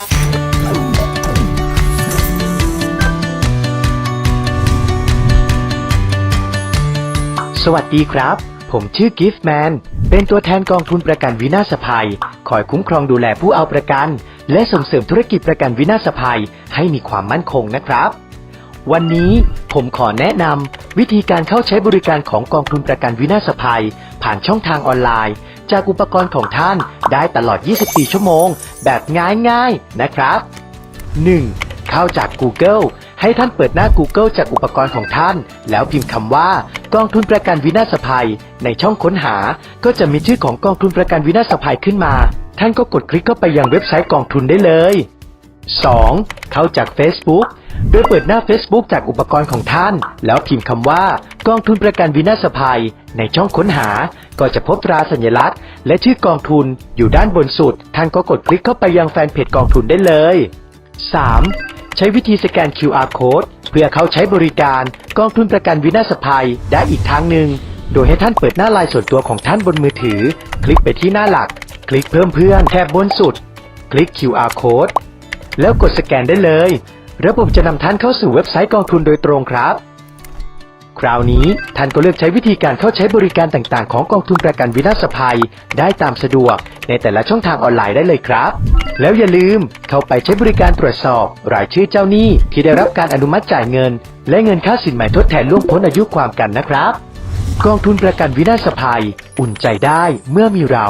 สวัสดีครับ ผมชื่อกิฟต์แมน เป็นตัวแทนกองทุนประกันวินาศภัย คอยคุ้มครองดูแลผู้เอาประกัน และส่งเสริมธุรกิจประกันวินาศภัยให้มีความมั่นคงนะครับ วันนี้ผมขอแนะนำวิธีการเข้าใช้บริการของกองทุนประกันวินาศภัย ผ่านช่องทางออนไลน์ จากอุปกรณ์ของท่านได้ตลอด 24 ชั่วโมง แบบง่ายๆ นะครับ 1. เข้าจาก Google ให้ท่านเปิดหน้า Google จากอุปกรณ์ของท่าน แล้วพิมพ์คำว่า กองทุนประกันวินาศภัย ในช่องค้นหา ก็จะมีชื่อของกองทุนประกันวินาศภัยขึ้นมา ท่านก็กดคลิกเข้าไปยังเว็บไซต์กองทุนได้เลย 2. เข้าจาก Facebook โดยเปิดหน้า Facebook จากอุปกรณ์ของท่าน แล้วพิมพ์คำว่า กองทุนประกันวินาศภัย ในช่องค้นหา ก็จะพบตราสัญลักษณ์ และชื่อกองทุนอยู่ด้านบนสุด ท่านก็กดคลิกเข้าไปยังแฟนเพจกองทุนได้เลย 3. ใช้วิธีสแกน QR code เพื่อเข้าใช้บริการกองทุนประกันวินาศภัยได้อีกทางหนึ่ง โดยให้ท่านเปิดหน้าลายส่วนตัวของท่านบนมือถือ คลิกไปที่หน้าหลัก คลิกเพิ่มเพื่อนแถบบนสุด คลิก QR code แล้วกดสแกนได้เลย ระบบจะนำท่านเข้าสู่เว็บไซต์กองทุนโดยตรงครับ คราวนี้ท่านก็เลือกใช้วิธีการเข้าใช้บริการต่างๆ ของกองทุนประกันวินาศภัย ได้ตามสะดวก ในแต่ละช่องทางออนไลน์ได้เลยครับ แล้วอย่าลืมเข้าไปใช้บริการตรวจสอบ รายชื่อเจ้าหนี้ที่ได้รับการอนุมัติจ่ายเงิน และเงินค่าสินใหม่ทดแทนล่วงพ้นอายุความกันนะครับ กองทุนประกันวินาศภัย อุ่นใจได้เมื่อมีเรา